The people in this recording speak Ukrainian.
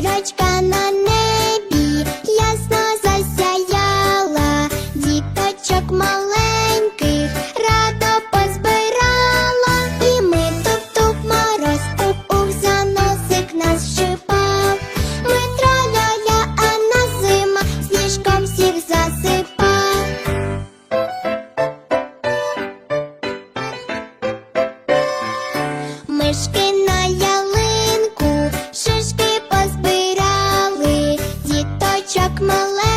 Зірочка на небі ясно засяяла, діточок маленьких радо позбирала, і ми туп-туп мороз, туп-ух за носик нас щипав. Ми траляля, а на зима сніжком всіх засипав. Мишки Chuck my leg.